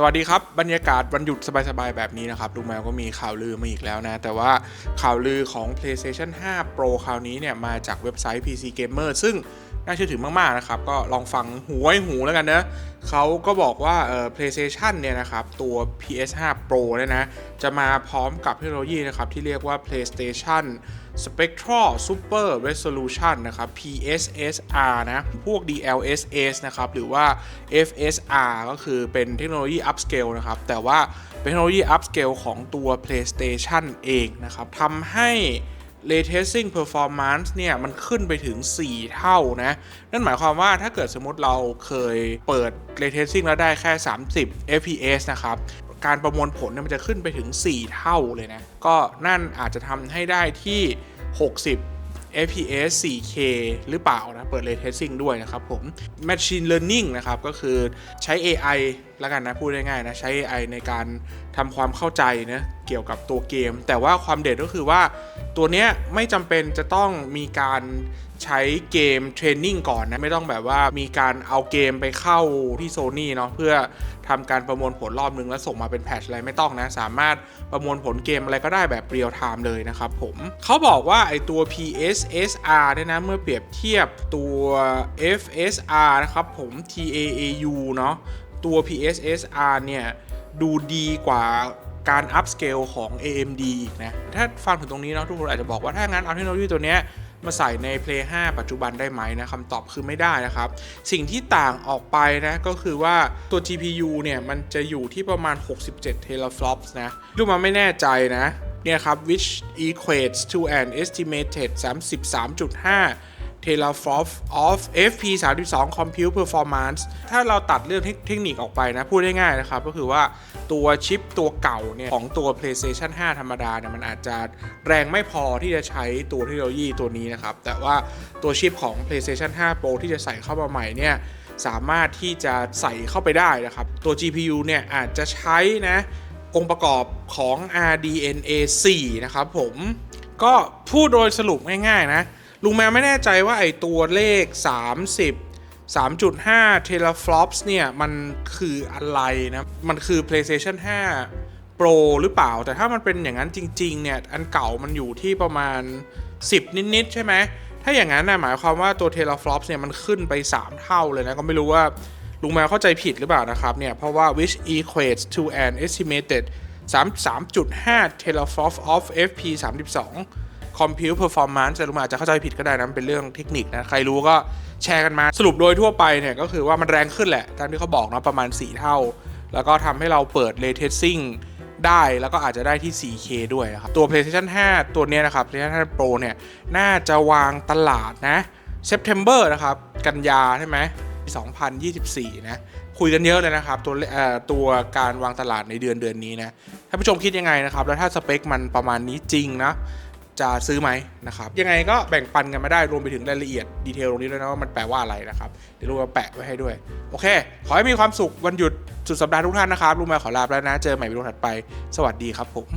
สวัสดีครับ บรรยากาศวันหยุดสบายๆ แบบนี้นะครับลุงแมวก็มีข่าวลือมาอีกแล้วนะ แต่ว่าข่าวลือของ PlayStation 5 Pro คราวนี้เนี่ย มาจากเว็บไซต์ PC Gamer ซึ่ง น่าเชื่อถือมากๆนะครับ ก็ลองฟังหูไว้หูแล้วกันนะเขาก็บอกว่าเอ่อ PlayStation เนี่ยนะครับ ตัว PS5 Pro เนี่ยนะ จะมาพร้อมกับเทคโนโลยีนะครับ ที่เรียกว่า PlayStation Spectral Super Resolution นะครับ PSSR นะ พวก DLSS นะครับ หรือว่า FSR ก็คือเป็นเทคโนโลยี upscale นะครับ แต่ว่าเป็นเทคโนโลยี upscale ของตัว PlayStation เองนะครับทำให้ Ray Tracing Performance เนี่ย มันขึ้นไปถึง 4 เท่านะ นั่นหมายความว่าถ้าเกิดสมมติเราเคยเปิด Ray Tracing แล้วได้แค่ 30 fps นะครับ การประมวลผลเนี่ยมันจะขึ้นไปถึง 4 เท่าเลยนะ ก็นั่นอาจจะทำให้ได้ที่ 60 fps 4K หรือเปล่านะ เปิด Ray Tracing ด้วยนะครับผม Machine Learning นะครับ ก็คือใช้ AI แล้วกันนะ พูดง่ายๆนะ ใช้ AI ในการทำความเข้าใจนะ เกี่ยวกับตัวเกม แต่ว่าความเด็ดก็คือว่าตัวเนี้ยไม่จำเป็นจะต้องมีการใช้เกมเทรนนิ่งก่อนนะ ไม่ต้องแบบว่ามีการเอาเกมไปเข้าที่โซ n y เนาะเพื่อทำการประมวลผลรอบนึงแล้วส่งมาเป็นแพทช์อะไรไม่ต้องนะ สามารถประมวลผลเกมอะไรก็ได้แบบเรียลไทม์เลยนะครับผมเขาบอกว่าไอตัว PSSR เนี่ยนะเมื่อเปรียบเทียบตัว FSR นะครับผม TAAU เนาะตัว PSSR เนี่ยดูดีกว่า การ upscale ของ AMD อีกนะ ถ้าฟังถึงตรงนี้เนาะทุกคนอาจจะบอกว่าถ้างั้นเอาเทคโนโลยีตัวเนี้ยมาใส่ใน Play 5 ปัจจุบันได้ไหมนะคำตอบคือไม่ได้นะครับ สิ่งที่ต่างออกไปนะ ก็คือว่าตัว GPU เนี่ยมันจะอยู่ที่ประมาณ 67 teraflops นะดูมาไม่แน่ใจนะ เนี่ยครับ which equates to an estimated 33.5 teraflops of FP32 compute performance ถ้าเราตัดเรื่องเทคนิคออกไปนะ พูดได้ง่ายนะครับ ก็คือว่าตัวชิปตัวเก่าเนี่ย ของตัว PlayStation 5 ธรรมดาเนี่ย มันอาจจะแรงไม่พอที่จะใช้ตัวเทคโนโลยีตัวนี้นะครับ แต่ว่าตัวชิปของ PlayStation 5 Pro ที่จะใส่เข้ามาใหม่เนี่ยสามารถที่จะใส่เข้าไปได้นะครับ ตัว GPU เนี่ยอาจจะใช้นะองค์ประกอบของ RDNA 4 นะครับผม ก็พูดโดยสรุปง่ายๆนะ ลุงแมวไม่แน่ใจว่าไอตัวเลข 30 3.5 teraflops เนี่ย มันคืออะไรนะ มันคือ PlayStation 5 Pro หรือเปล่า แต่ถ้ามันเป็นอย่างนั้นจริง ๆ เนี่ย อันเก่ามันอยู่ที่ประมาณ 10 นิด ๆ ใช่ไหม ถ้าอย่างนั้นนะหมายความว่าตัว teraflops เนี่ย มันขึ้นไป 3 เท่าเลยนะ ก็ไม่รู้ว่าลุงแมวเข้าใจผิดหรือเปล่านะครับเนี่ย เพราะว่า which equates to an estimated 33.5 teraflops of FP 32 compute performance แต่ลุงอาจจะเข้าใจผิดก็ได้นะเป็นเรื่องเทคนิคนะใครรู้ก็แชร์กันมาสรุปโดยทั่วไปเนี่ยก็คือว่ามันแรงขึ้นแหละตามที่เขาบอกเนาะประมาณ 4 เท่า แล้วก็ทำให้เราเปิด ray tracing ได้แล้วก็อาจจะได้ที่ 4K ด้วยนะครับ ตัว PlayStation 5 ตัวเนี้ยนะครับ PlayStation 5 Pro เนี่ย น่าจะวางตลาดนะ September นะครับ กันยาใช่ไหม2024 นะ คุยกันเยอะเลยนะครับ ตัวเอ่อตัวการวางตลาดในเดือนเดือนนี้นะท่านผู้ชมคิดยังไงนะครับ แล้วถ้าสเปคมันประมาณนี้จริงนะ จะซื้อไหมนะครับยังไงก็แบ่งปันกันมาได้รวมไปถึงรายละเอียดดีเทลตรงนี้ด้วยนะว่ามันแปลว่าอะไรนะครับเดี๋ยวลุงมาแปะไว้ให้ด้วย โอเค ขอให้มีความสุขวันหยุดสุดสัปดาห์ทุกท่านนะครับลุงมาขอลาไปแล้วนะ เจอใหม่วิดีโอถัดไป สวัสดีครับผม